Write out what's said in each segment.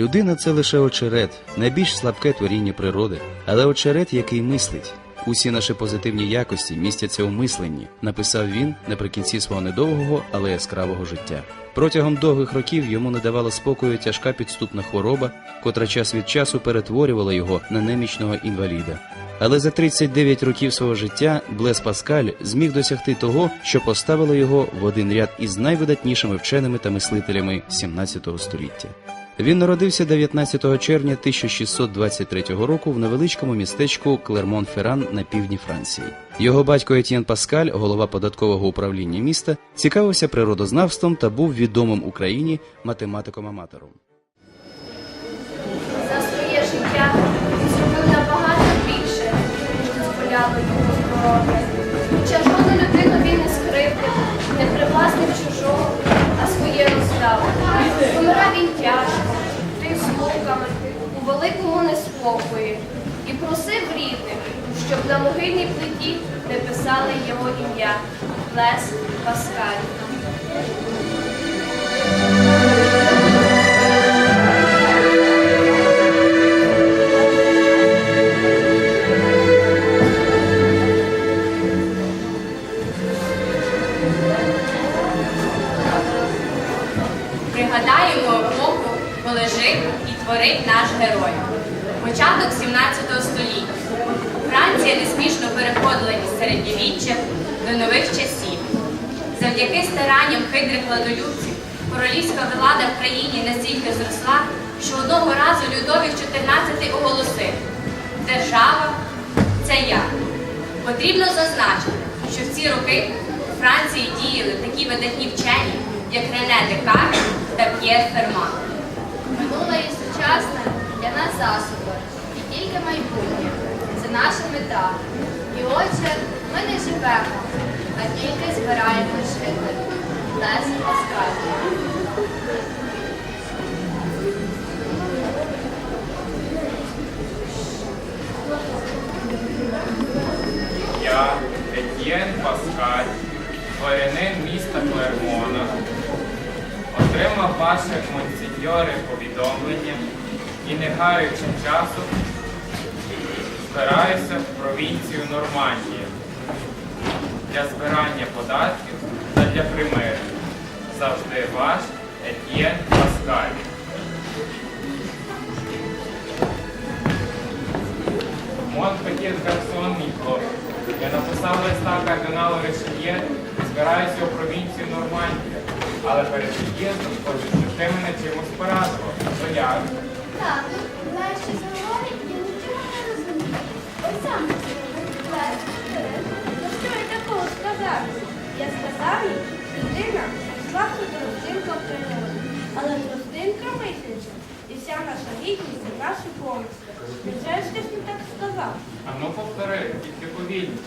Людина це лише очерет, найбільш слабке творіння природи, але очерет, який мислить. Усі наші позитивні якості містяться у мисленні, написав він наприкінці свого недовгого, але яскравого життя. Протягом довгих років йому не давала спокою тяжка підступна хвороба, котра час від часу перетворювала його на немічного інваліда. Але за 39 років свого життя Блес Паскаль зміг досягти того, що поставило його в один ряд із найвидатнішими вченими та мислителями 17 століття. Він народився 19 червня 1623 року в невеличкому містечку Клермон-Ферран на півдні Франції. Його батько Етьєн Паскаль, голова податкового управління міста, цікавився природознавством та був відомим Україні математиком-аматором. За своє життя зробив набагато більше, дозволяло його здоров'я. Хоча жодну людину він не скривдив, не привласнив чужого, а своє роздав. Помирав він тяжко, великому неспокої, і просив рідних, щоб на могильній плиті не писали його ім'я Лес Паскаль. Пригадаємо епоху, коли жив творить наш герой. Початок 17 століття. Франція неспішно переходила із середньовіччя до нових часів. Завдяки старанням хитрих владолюбців королівська влада в країні настільки зросла, що одного разу Людовік XIV оголосив Держава це я. Потрібно зазначити, що в ці роки у Франції діяли такі видатні вчені, як Рене Декарт та П'єр Ферман. Минуле і сучасне для нас засоби, і тільки майбутнє це наша мета. І отже, ми не живемо, а тільки збираємо жити. Лес Паскаль. Я, Етьєн Паскаль, дворянин міста Клермона, отримав ваше монсеньоре повідомлення і, не гаючи часу, збираюся в провінцію Нормандія для збирання податків та для примирення. Завжди ваш Етьєн Паскаль. Мон Петір Гарсон, мій. Я написав листа кардиналу Ришельє і збираюся у провінцію Нормандія. Але перед від'їздом хочу, щоб ти мене чимось порадував. То як? Так, Лес ще заговорить, я нічого не розумію. Ось сам. Ну що я такого сказав? Я сказав їй, людина слабко тростинка в природі, але тростинка мисляча, і вся наша гідність це наші помисли. Невже ж ти ж не так сказав? А ну повтори, тільки повільно.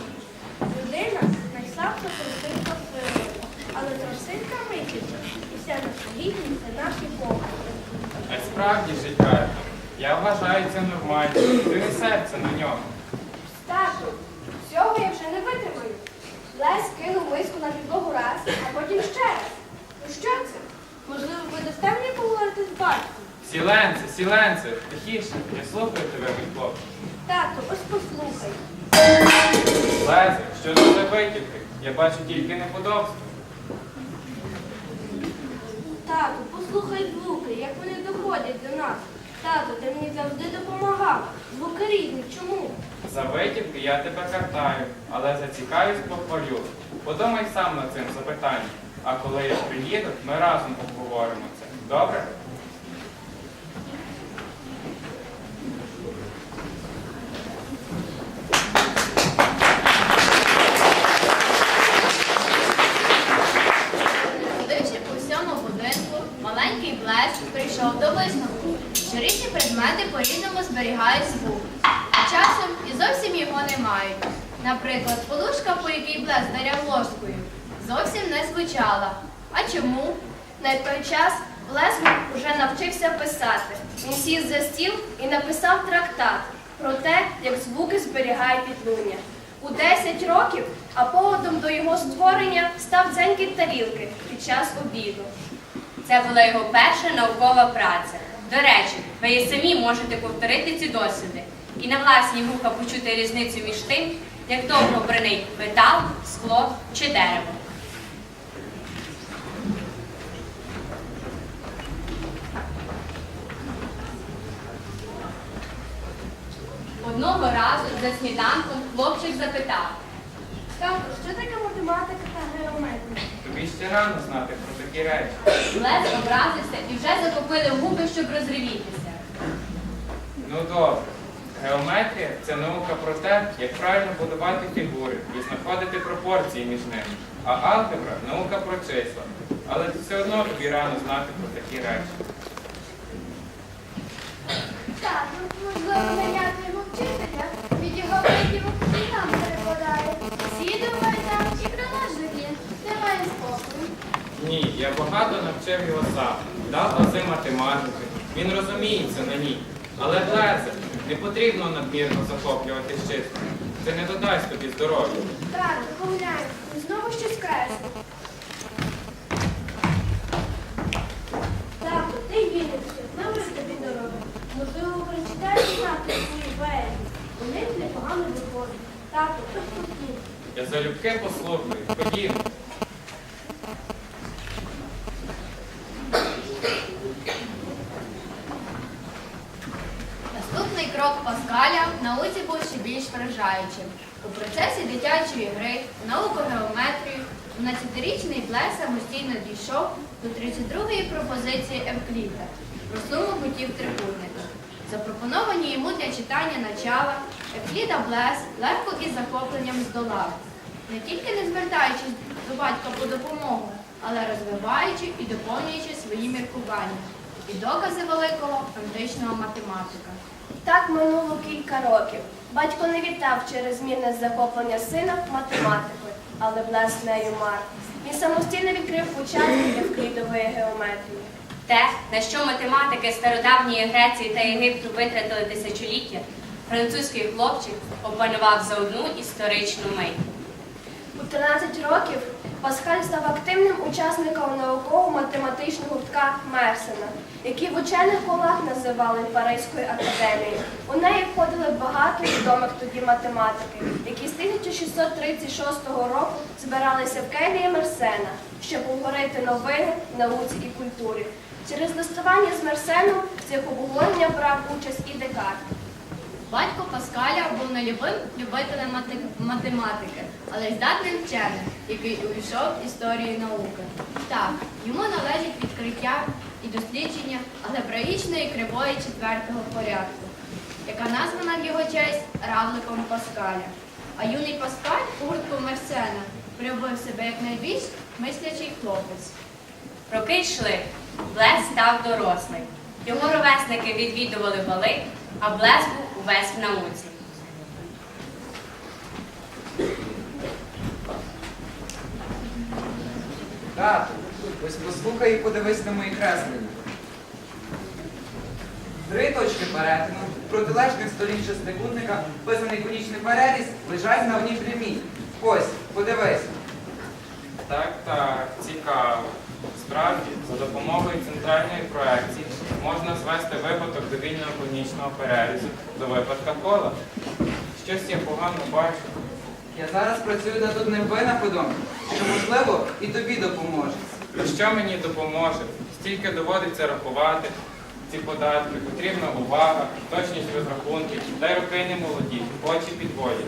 Людина найслабша тростинка в природі, але тростинка мисляча, і вся наша гідність це наші помисли. А справді життя. Я вважаю це нормально. Ти не серце на нього. Тату, цього я вже не витримаю. Лесь кинув миску на підлогу раз, а потім ще раз. Ну що це? Можливо, ви дасте мені поговорити з батьком? Сіленце, сіленце, тихіше, я слухаю тебе, мій хлопче. Тату, ось послухай. Лезе, що за витівки? Я бачу тільки неподобство. Тату, послухай звуки, як вони доходять до нас. Тату, ти мені завжди допомагав. Звуки різні. Чому? За витівки я тебе картаю, але за цікавість похвалю. Подумай сам над цим запитанням. А коли я приїду, ми разом обговоримо це. Добре? Ходивши по всьому будинку, маленький Блес прийшов до висновку, що різні предмети по-різному зберігають звук, часом і зовсім його не мають. Наприклад, подушка, по якій Блес даряв ложкою, зовсім не звучала. А чому? На той час Блес уже навчився писати. Він сів за стіл і написав трактат про те, як звуки зберігають відлуння. У 10 років, а поводом до його створення став дзенькіт тарілки під час обіду. Це була його перша наукова праця. До речі, ви і самі можете повторити ці досліди і на власні вуха почути різницю між тим, як довго бренить метал, скло чи дерево. Одного разу за сніданком хлопчик запитав. Тату, що таке математика та геометрія? Тобі ще рано знати про такі речі. Лес образився і вже закопили губи, щоб розривітися. Ну добре. Геометрія це наука про те, як правильно будувати фігури і знаходити пропорції між ними. А алгебра наука про числа. Але все одно тобі рано знати про такі речі. Тату, можливо, наняти його вчителя? Від його видів нам перекладає. Всі думають там і про наш є. Немає спокою. Ні, я багато навчив його сам. Дав ази математики. Він розуміється на ній. Але Глезе, не потрібно надмірно захоплювати числами. Це не додасть тобі здоров'я. Тату, поглянь, знову щось кресло. Тату, ти вінився, вибери тобі дорогу. Можливо, прочитаєш знати свої вері. У них непогано виходить. Тату, хоч тут. Я залюбки послухаю. Ходімо. Наступний крок Паскаля в науці був ще більш вражаючим. У процесі дитячої гри науку геометрію 12-річний Блес самостійно дійшов до 32-ї пропозиції Евкліда про суму кутів трикутника. Запропоновані йому для читання начала Евкліда Блес легко і з захопленням здолав, не тільки не звертаючись до батька по допомогу, але розвиваючи і доповнюючи свої міркування і докази великого античного математика. Так минуло кілька років. Батько не вітав через змінне захоплення сина математикою, але блес нею мар. Він самостійно відкрив початок евклідової геометрії. Те, на що математики стародавньої Греції та Єгипту витратили тисячоліття, французький хлопчик опанував за одну історичну мить. У 13 років Паскаль став активним учасником науково-математичного гуртка Мерсена, який в учених колах називали Паризькою академією. У неї входили багато відомих тоді математики, які з 1636 року збиралися в келії Мерсена, щоб обговорити новини в науці і культурі. Через листування з Мерсеном в цих обговореннях брав участь і Декарт. Батько Паскаля був нелюбим любителем математики, але здатним вченим, який увійшов в історію науки. Так, йому належить відкриття і дослідження алгебраїчної кривої четвертого порядку, яка названа в його честь равликом Паскаля. А юний Паскаль у гуртку Мерсена проявив себе як найбільш мислячий хлопець. Роки йшли, Блес став дорослий. Його ровесники відвідували бали, а Блес був увесь в науці. Тату, ось послухай і подивись на мої креслення. Три точки перетину протилежних сторін шестикутника, вписаний конічний переріз, лежать на одній прямій. Ось, подивись. Так, так, цікаво. Справді, за допомогою центральної проекції можна звести випадок до вільного конічного перерізу до випадка кола. Щось я погано бачу. Я зараз працюю над одним винаходом, що, можливо, і тобі допоможе. Що мені допоможе? Стільки доводиться рахувати ці податки, потрібна увага, точність розрахунків, та й роки не молоді, очі підводять.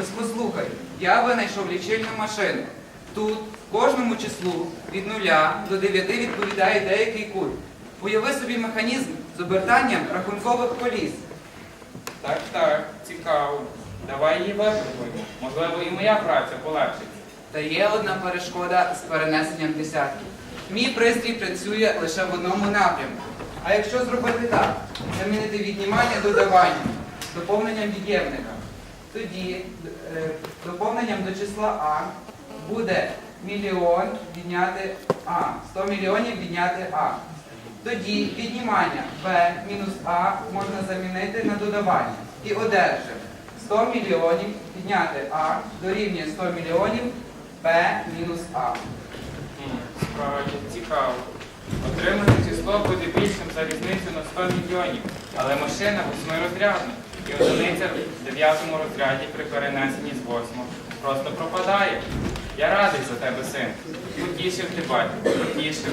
Ось послухай, я винайшов лічильну машину. Тут кожному числу від 0 до 9 відповідає деякий кут. Уяви собі механізм з обертанням рахункових коліс. Так, так, цікаво. Давай її випробуємо. Можливо, і моя праця полегшиться. Та є одна перешкода з перенесенням десятків. Мій пристрій працює лише в одному напрямку. А якщо зробити так, замінити віднімання додаванням, доповненням від'ємника, тоді е, доповненням до числа А буде мільйон відняти А, 100 мільйонів відняти А. Тоді віднімання Б мінус А можна замінити на додавання і одержимо 100 мільйонів відняти А дорівнює 100 мільйонів Б мінус А. Справді, цікаво. Отримане число буде більшим за різницю на 100 мільйонів, але машина восьмирозрядна. І одиниця в дев'ятому розряді при перенесенні з восьмого просто пропадає. Я радий за тебе, син. Потішив батько, потішив.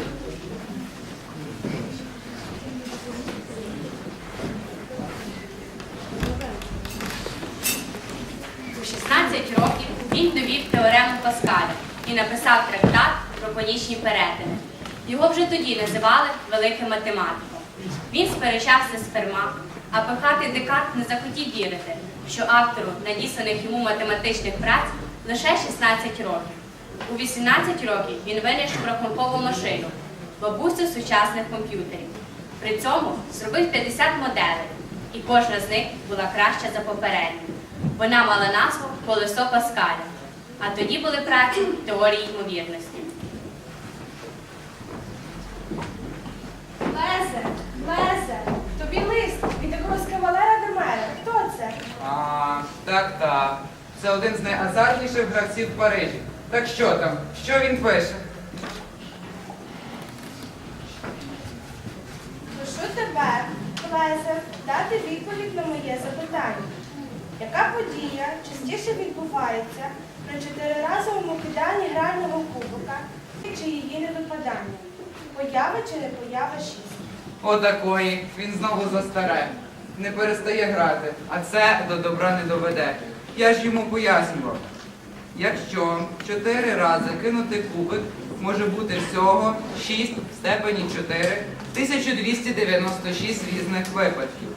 У 16 років він довів теорему Паскаля і написав трактат про конічні перетини. Його вже тоді називали великим математиком. Він сперечався з Ферма, а пихати Декарт не захотів вірити, що автору надісланих йому математичних праць лише 16 років. У 18 років він винайшов рахункову машину, бабусю сучасних комп'ютерів. При цьому зробив 50 моделей, і кожна з них була краща за попередню. Вона мала назву Колесо Паскаля, а тоді були праці теорії ймовірності. Лезе, Лезе, тобі лист від якогось кавалера до мене. Хто це? А, так, так. Це один з найазартніших гравців в Парижі. Так що там? Що він пише? Прошу тебе, Лезе, дати відповідь на моє запитання. Яка подія частіше відбувається при чотириразовому киданні грального кубика чи її невипадання? Поява чи не поява шість? Отакої. Він знову застаре. Не перестає грати, а це до добра не доведе. Я ж йому пояснював. Якщо чотири рази кинути кубик, може бути всього 6 в степені 4, 1296 різних випадків.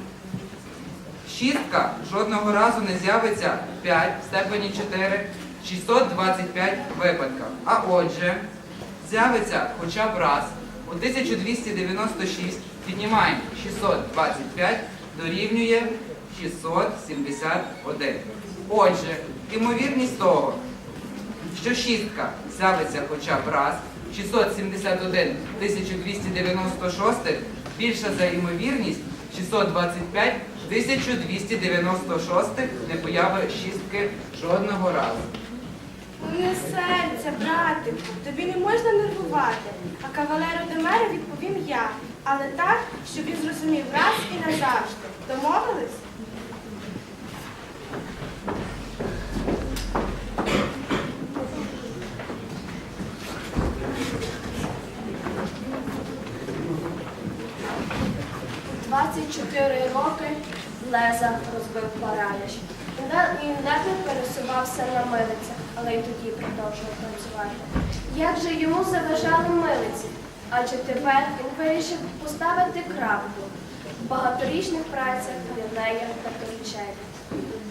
Шістка жодного разу не з'явиться 5 в степені 4, 625 випадків. А отже, з'явиться хоча б раз у 1296 піднімаємо 625 дорівнює 671. Отже, ймовірність того, що шістка з'явиться хоча б раз, 671 1296 більша за ймовірність 625 1296 не появи шістки жодного разу. Не серця, братику, тобі не можна нервувати. А кавалеру до мене відповім я, але так, щоб він зрозумів раз і назавжди. Домовились? У 24 роки Леза розбив параліч. Він ледве пересувався на милицях, але й тоді продовжував працювати. Як же йому заважали милиці? Адже тепер він вирішив поставити крапку в багаторічних працях Лінея та Торічелі.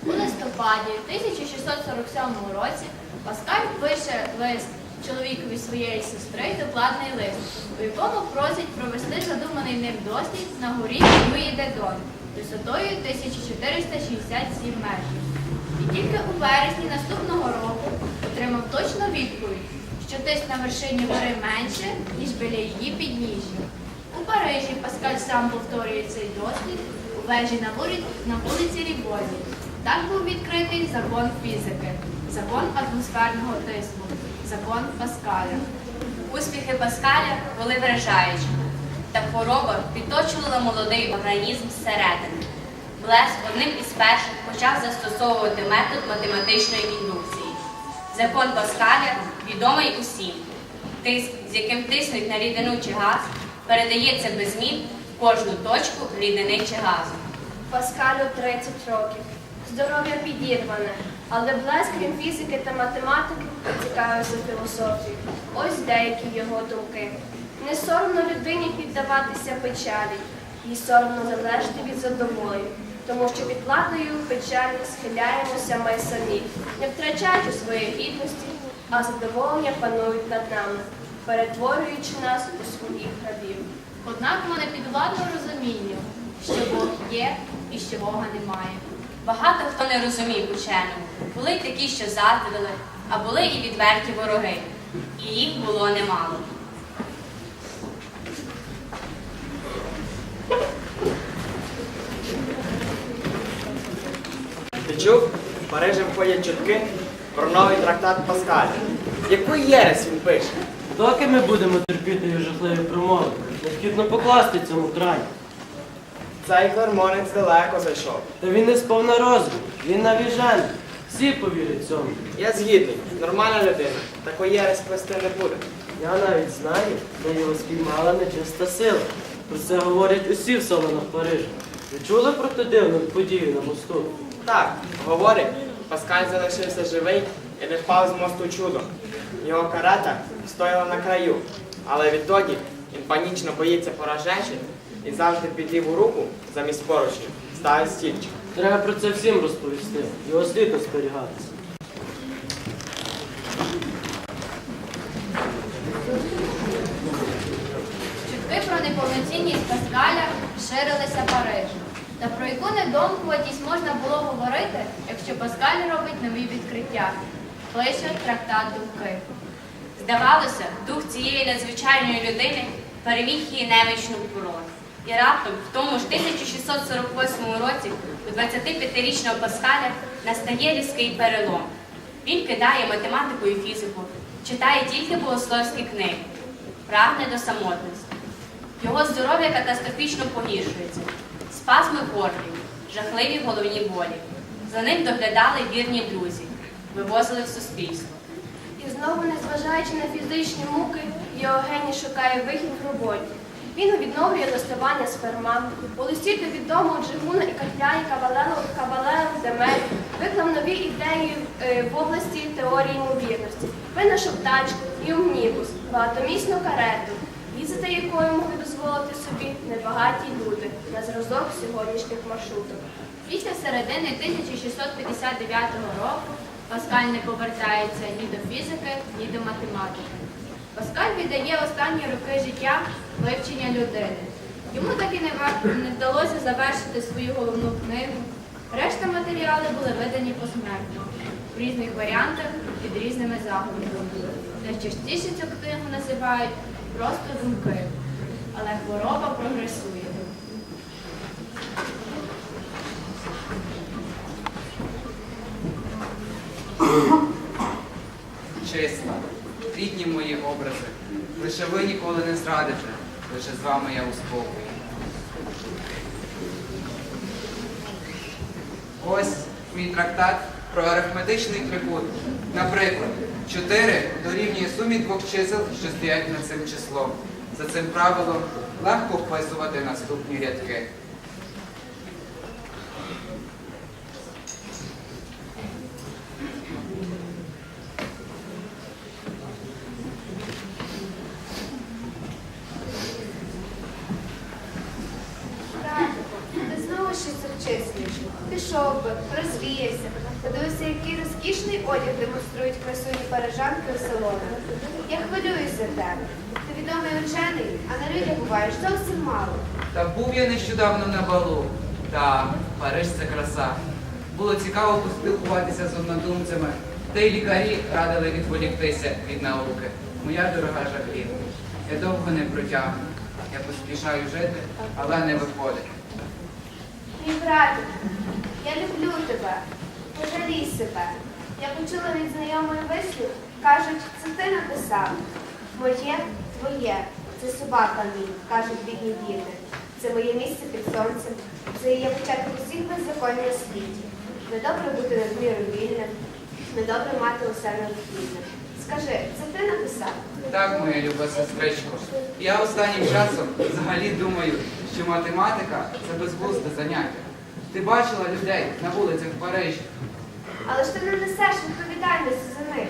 У листопаді 1647 році Паскаль пише лист чоловікові своєї сестри докладний лист, у якому просить провести задуманий ним дослід на горі Луї де висотою 1467 метрів. І тільки у вересні наступного року отримав точну відповідь, що тиск на вершині гори менше, ніж біля її підніжжя. У Парижі Паскаль сам повторює цей дослід у вежі на вулиці Рібозі. Так був відкритий закон фізики, закон атмосферного тиску, закон Паскаля. Успіхи Паскаля були вражаючими, та хвороба підточувала молодий організм зсередини. Блес одним із перших почав застосовувати метод математичної індукції. Закон Паскаля відомий усім. Тиск, з яким тиснуть на рідину газ, передається без змін в кожну точку рідини чи газу. Паскалю 30 років. Здоров'я підірване, але Блес, крім фізики та математики, цікавився філософією. Ось деякі його думки. Не соромно людині піддаватися печалі, їй соромно залежати від задоволень, тому що під владою печалі схиляємося ми самі, не втрачаючи своєї гідності, а задоволення панують над нами, перетворюючи нас у своїх рабів. Однак ми не підвладно розумінню, що Бог є і що Бога немає. Багато хто не розумів ученому. Були й такі, що заздрили, а були і відверті вороги. І їх було немало. Ти чув? Парижем ходять чутки про новий трактат Паскаля. Яку єресь він пише? Доки ми будемо терпіти його жахливі промови, необхідно покласти цьому край. Цей гормонець далеко зайшов. Та він не сповна розуму, він навіжений. Всі повірять цьому. Я згідний, нормальна людина. Такої розплести не буде. Я навіть знаю, де його спіймала нечиста сила. Про це говорять усі в салонах Парижа. Ви чули про ту дивну подію на мосту? Так, говорить, Паскаль залишився живий і не впав з мосту чудом. Його карета стояла на краю, але відтоді він панічно боїться поражечі і завжди під ліву руку замість поручня ставить стільчик. Треба про це всім розповісти. Його слід остерігатися. Чутки про неповноцінність Паскаля ширилися Парижем. Та про яку недомкуватість можна було говорити, якщо Паскаль робить нові відкриття, пише трактат думки. Здавалося, дух цієї надзвичайної людини переміг її немічну природу. І раптом, в тому ж 1648 році, у 25-річного Паскаля настає різкий перелом. Він кидає математику і фізику, читає тільки богословські книги, прагне до самотності. Його здоров'я катастрофічно погіршується. Спазми горлі, жахливі головні болі. За ним доглядали вірні друзі, вивозили в суспільство. І знову, незважаючи на фізичні муки, його геній шукає вихід в роботі. Він відновлює доставання сперма. У листі до відомого Джигуна і Кабалело Кабалело Демель виклав нові ідеї е, в області теорії ймовірності. Винайшов тачку і омнібус, багатомісну карету, їздити якою можуть дозволити собі небагаті люди на зразок сьогоднішніх маршруток. Після середини 1659 року Паскаль не повертається ні до фізики, ні до математики. Паскаль віддає останні роки життя вивчення людини. Йому так і не, вдалося завершити свою головну книгу. Решта матеріали були видані посмертно, в різних варіантах під різними заголовками. Найчастіше цю книгу називають просто думки, але хвороба прогресує. Мої образи, лише ви ніколи не зрадите, лише з вами я у спокої. Ось мій трактат про арифметичний трикутник. Наприклад, 4 дорівнює сумі двох чисел, що стоять над цим числом. За цим правилом легко вписувати наступні рядки. Тату, ти знову щось обчислюєш. Пішов би, розвіявся, подивився, який розкішний одяг демонструють красуні парижанки у салонах. Я хвилююся за тебе. Ти відомий учений, а на людях буваєш зовсім мало. Та був я нещодавно на балу. Так, Париж це краса. Було цікаво поспілкуватися з однодумцями, та й лікарі радили відволіктися від науки. Моя дорога Жаклін, я довго не протягну. Я поспішаю жити, але не виходить. Мій братик, я люблю тебе. Пожалій себе. Я почула від знайомої вислів, кажуть, це ти написав. Моє, твоє, це собака мій, кажуть бідні діти. Це моє місце під сонцем. Це є початок усіх беззаконня у світі. Недобре бути надміру вільним, недобре мати усе необхідне. Скажи, це ти написав? Так, моя люба сестричко. Я останнім часом взагалі думаю, що математика це безглузде заняття. Ти бачила людей на вулицях Парижі? Але ж ти не несеш відповідальності за них.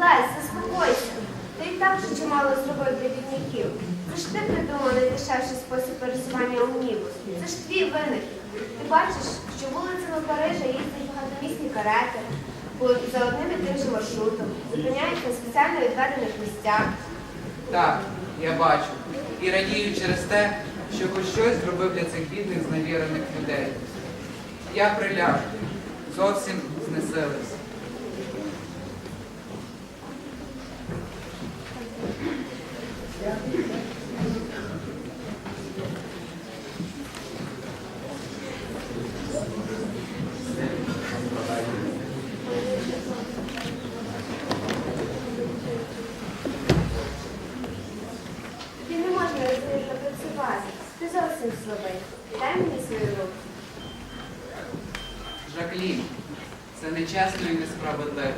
Лесь, заспокойся. Ти і так вже чимало зробив для бідняків. Це ж ти придумав найдешевший спосіб пересування омнібус. Це ж твій винахід. Ти бачиш, що вулицями Парижа їздять багатомісні карети, за одним і тим же маршрутом, зупиняються на спеціально відведених місцях. Так, я бачу. І радію через те, що хоч щось зробив для цих бідних зневірених людей. Я приляжу, зовсім знесилився. Це нечесно і несправедливо.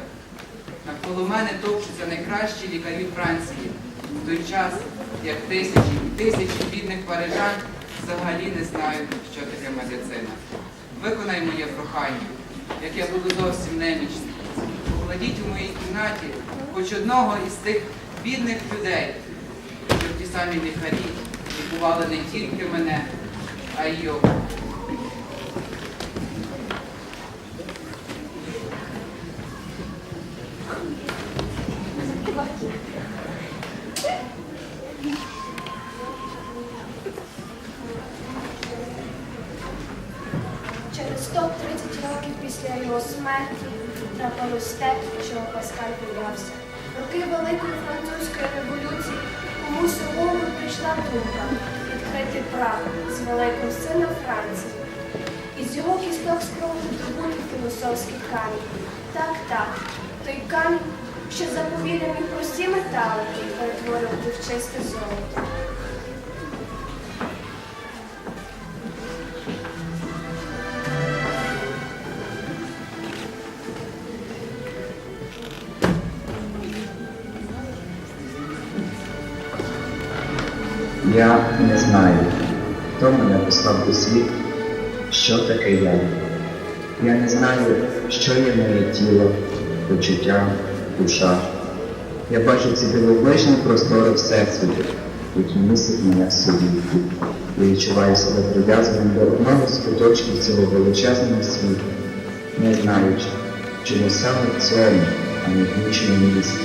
Навколо мене товчуться найкращі лікарі Франції, в той час, як тисячі і тисячі бідних парижан взагалі не знають, що таке медицина. Виконай моє як я буду зовсім немічний. Покладіть у моїй кімнаті хоч одного із тих бідних людей, щоб ті самі лікарі лікували не тільки мене, а й його. Трапилось те, чого Паскаль боявся. Роки Великої французької революції комусь у голову прийшла думка відкрити прах з великим сином Франції. Із його кісток спробувати добути філософський камінь. Так, так, той камінь, що заповіданий прості металики перетворювати в чисте золото. Я не знаю, хто мене послав у світ, що таке я. Я не знаю, що є моє тіло, почуття, душа. Я бачу ці дивовижні простори Всесвіту, які містять мене в собі. Я відчуваю себе прив'язаним до одного з куточків цього величезного світу, не знаючи, чому саме в цьому, а не в іншому місці.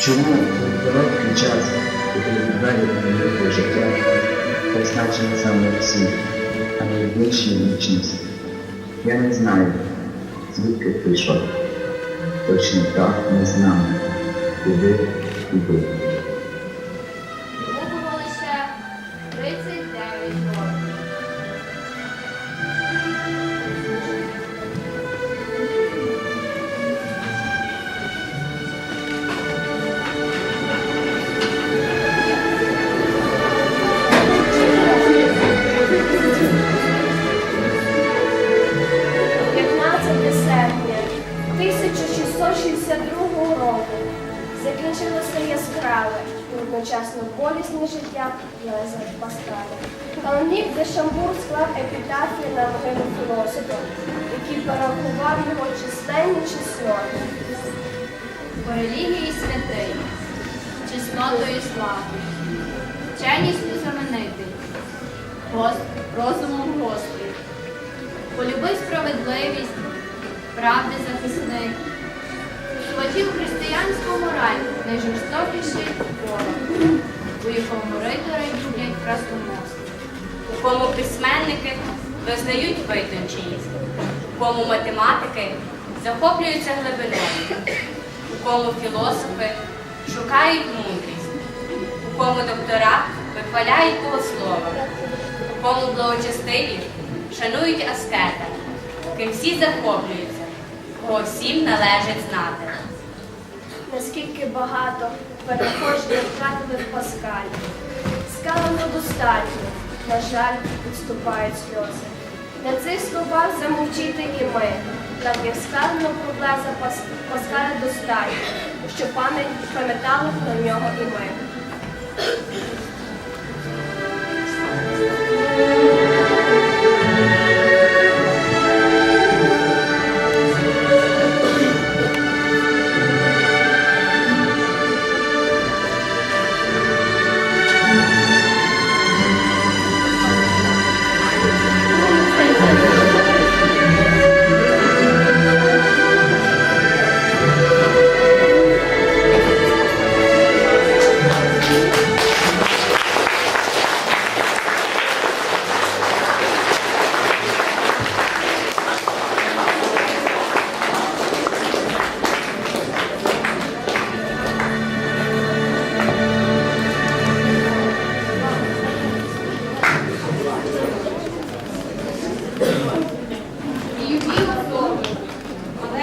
Чому в короткий час, коли відведено моє життя, призначене саме в а іншій вічності? Я не знаю, звідки прийшов. Точно так не знаю, куди йду. Схватів християнську мораль, найжорстокіший ворог, у якому ритори люблять красномовство. у кому письменники визнають витонченість, у кому математики захоплюються глибиною, у кому філософи шукають мудрість, у кому доктора вихваляють богослова, у кому благочестиві шанують аскета, ким всі захоплюються, кого всім належить знати. Наскільки багато перехожних втратили в Паскалі. Скалам достатньо, на жаль, відступають сльози. На цих словах замовчити і ми, Нам як сказано про Блеза Паскаля достатньо, що пам'ять пам'ятали про нього і ми.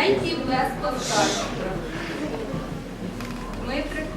Маленький без Паскаль. Дмитрик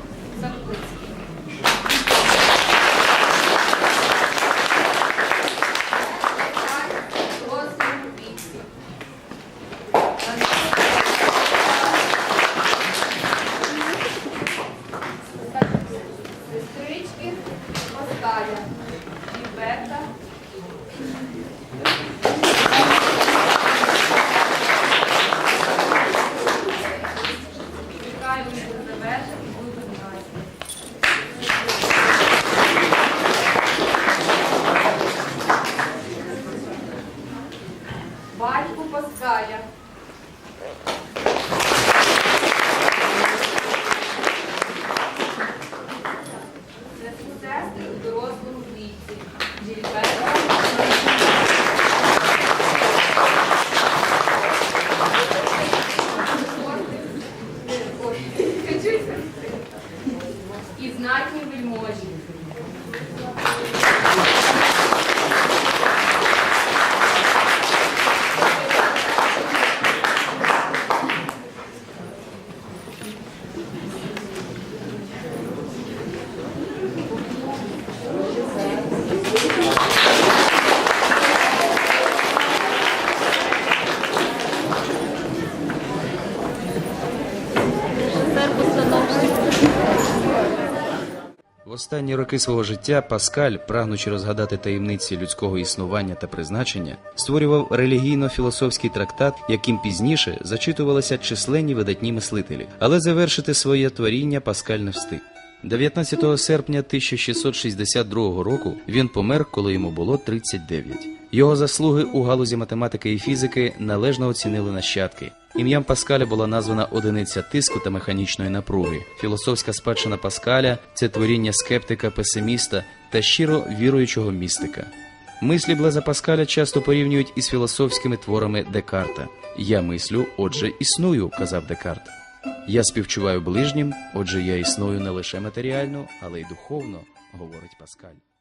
останні роки свого життя Паскаль, прагнучи розгадати таємниці людського існування та призначення, створював релігійно-філософський трактат, яким пізніше зачитувалися численні видатні мислителі. Але завершити своє творіння Паскаль не встиг. 19 серпня 1662 року він помер, коли йому було 39. Його заслуги у галузі математики і фізики належно оцінили нащадки. Ім'ям Паскаля була названа одиниця тиску та механічної напруги. Філософська спадщина Паскаля це творіння скептика, песиміста та щиро віруючого містика. Мислі Блеза Паскаля часто порівнюють із філософськими творами Декарта. Я мислю, отже, існую, казав Декарт. Я співчуваю ближнім, отже, я існую не лише матеріально, але й духовно, говорить Паскаль.